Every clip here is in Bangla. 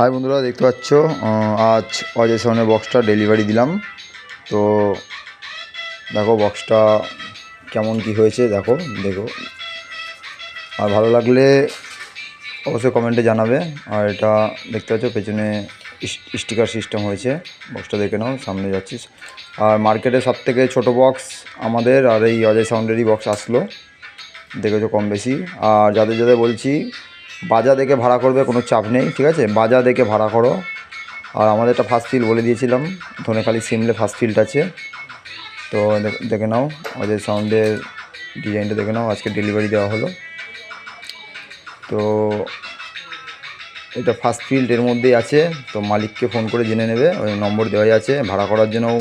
হাই বন্ধুরা, দেখতে পাচ্ছ আজ অজয় সাউনের বক্সটা ডেলিভারি দিলাম। তো দেখো বক্সটা কেমন কি হয়েছে, দেখো দেখো। আর ভালো লাগলে অবশ্যই কমেন্টে জানাবে। আর এটা দেখতে পাচ্ছ, পেছনে স্টিকার সিস্টেম হয়েছে। বক্সটা দেখে নাও, সামনে যাচ্ছিস আর মার্কেটে সব থেকে ছোটো বক্স আমাদের, আর এই অজয় সাউন্ডেরই বক্স আসলো। দেখেছ কম বেশি। আর যাদের যাদের বলছি বাজা দেখে ভাড়া করবে, কোনো চাপ নেই, ঠিক আছে? বাজা দেখে ভাড়া করো। আর আমাদের একটা ফার্স্ট ফিল বলে দিয়েছিলাম, ধনেখালি সিমলে ফার্স্ট ফিল্ড আছে। তো দেখে নাও, আমাদের সাউন্ডের ডিজাইনটা দেখে নাও, আজকে ডেলিভারি দেওয়া হলো। তো এটা ফার্স্ট ফিল্ড এর মধ্যেই আছে, তো মালিককে ফোন করে জেনে নেবে, ওই নম্বর দেওয়াই আছে, ভাড়া করার জন্যও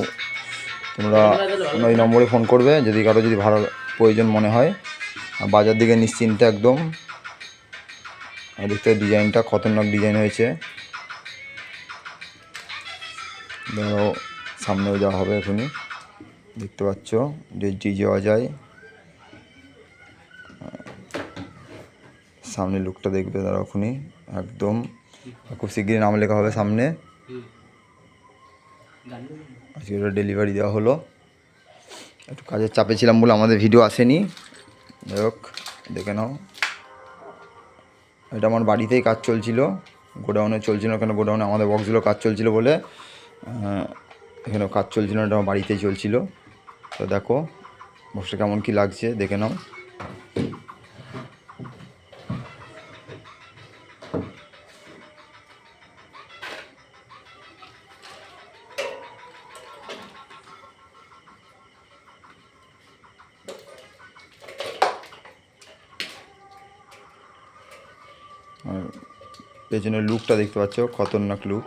তোমরা ওই নম্বরে ফোন করবে, যদি কারও যদি ভাড়ার প্রয়োজন মনে হয়। বাজার দিকে নিশ্চিন্তে একদম। দেখতে ডিজাইনটা খতরনাক ডিজাইন হয়েছে। ধরো সামনেও যাওয়া হবে এখনই। দেখতে পাচ্ছ, যে ডি যাওয়া যায়। সামনে লুকটা দেখবে তারা এখনই। একদম খুব শিগগিরই নাম লেখা হবে সামনে। আজকে ওটা ডেলিভারি দেওয়া হলো। একটু কাজের চাপে ছিলাম বলে আমাদের ভিডিও আসেনি। যাই হোক, দেখে নাও। এটা আমার বাড়িতেই কাজ চলছিল। গোডাউনে চলছিল কেন? গোডাউনে আমাদের বক্সগুলো কাজ চলছিল বলে এখানে কাজ চলছিল এটা আমার বাড়িতেই চলছিল। তো দেখো, বক্সটা কেমন কি লাগছে, দেখে নাও। পেছনের লুকটা দেখতে পাচ্ছ খতরনাক লুক